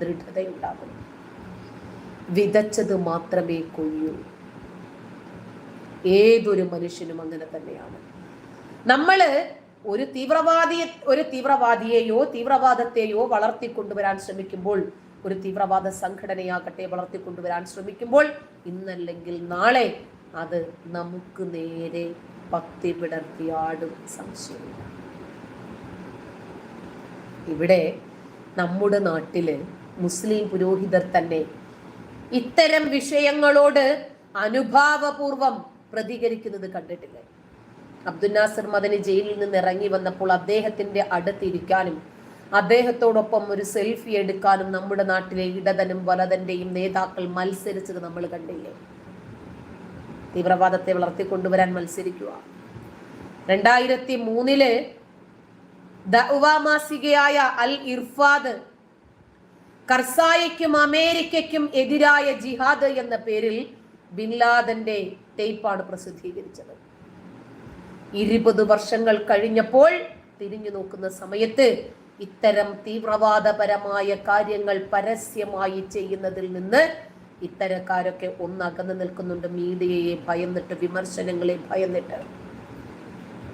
ദൃഢതയുണ്ടാകും വിതച്ചത് മാത്രമേ കൊയ്യൂ. ഏതൊരു മനുഷ്യനും അങ്ങനെ തന്നെയാണ്. നമ്മൾ ഒരു തീവ്രവാദിയെ ഒരു തീവ്രവാദിയെയോ തീവ്രവാദത്തെയോ വളർത്തിക്കൊണ്ടുവരാൻ ശ്രമിക്കുമ്പോൾ ഒരു തീവ്രവാദ സംഘടനയാകട്ടെ വളർത്തിക്കൊണ്ടുവരാൻ ശ്രമിക്കുമ്പോൾ ഇന്നല്ലെങ്കിൽ നാളെ അത് നമുക്ക് നേരെ പത്തി പിടർത്തിയാടും സംശയമില്ല. ഇവിടെ നമ്മുടെ നാട്ടിൽ മുസ്ലിം പുരോഹിതർ തന്നെ ഇത്തരം വിഷയങ്ങളോട് അനുഭാവപൂർവം പ്രതികരിക്കുന്നത് കണ്ടിട്ടില്ല? അബ്ദുൽ നാസർ ജയിലിൽ നിന്ന് ഇറങ്ങി വന്നപ്പോൾ അദ്ദേഹത്തിന്റെ അടുത്തിരിക്കാനും അദ്ദേഹത്തോടൊപ്പം ഒരു സെൽഫി എടുക്കാനും നമ്മുടെ നാട്ടിലെ ഇടതനും വലതന്റെയും നേതാക്കൾ മത്സരിച്ചത് നമ്മൾ കണ്ടില്ലേ? തീവ്രവാദത്തെ വളർത്തിക്കൊണ്ടുവരാൻ മത്സരിക്കുക. രണ്ടായിരത്തി മൂന്നിൽ ദഅവ മാസികയായ അൽ ഇർഫാദ് കർസായയ്ക്കും അമേരിക്കയ്ക്കും എതിരായ ജിഹാദ് എന്ന പേരിൽ ബിൻ ലാദന്റെ ടേപ്പാണ് പ്രസിദ്ധീകരിച്ചത്. ഇരുപത് വർഷങ്ങൾ കഴിഞ്ഞപ്പോൾ തിരിഞ്ഞു നോക്കുന്ന സമയത്ത് ഇത്തരം തീവ്രവാദപരമായ കാര്യങ്ങൾ പരസ്യമായി ചെയ്യുന്നതിൽ നിന്ന് ഇത്തരക്കാരൊക്കെ ഒന്നകന്നു നിൽക്കുന്നുണ്ട്. മീഡിയയെ ഭയന്നിട്ട് വിമർശനങ്ങളെ ഭയന്നിട്ട്.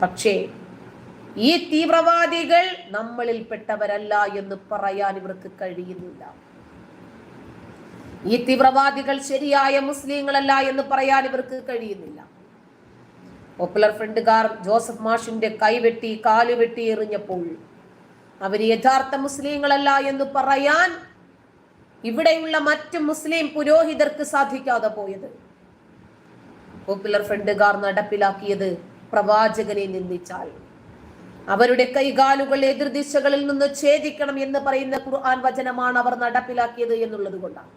പക്ഷേ ഈ തീവ്രവാദികൾ നമ്മളിൽപ്പെട്ടവരല്ല എന്ന് പറയാൻ ഇവർക്ക് കഴിയുന്നില്ല. ഈ തീവ്രവാദികൾ ശരിയായ മുസ്ലിങ്ങളല്ല എന്ന് പറയാൻ ഇവർക്ക് കഴിയുന്നില്ല. പോപ്പുലർ ഫ്രണ്ടുകാർ ജോസഫ് മാഷിന്റെ കൈവെട്ടി കാലുവെട്ടി എറിഞ്ഞപ്പോൾ അവർ യഥാർത്ഥ മുസ്ലിങ്ങളല്ല എന്ന് പറയാൻ ഇവിടെയുള്ള മറ്റു മുസ്ലിം പുരോഹിതർക്ക് സാധിക്കാതെ പോയത്. പോപ്പുലർ ഫ്രണ്ടുകാർ നടപ്പിലാക്കിയത് പ്രവാചകനെ നിന്ദിച്ചാൽ. അവരുടെ കൈകാലുകൾ എതിർദിശകളിൽ നിന്ന് ഛേദിക്കണം എന്ന് പറയുന്ന ഖുർആൻ വചനമാണ് അവർ നടപ്പിലാക്കിയത് എന്നുള്ളത് കൊണ്ടാണ്.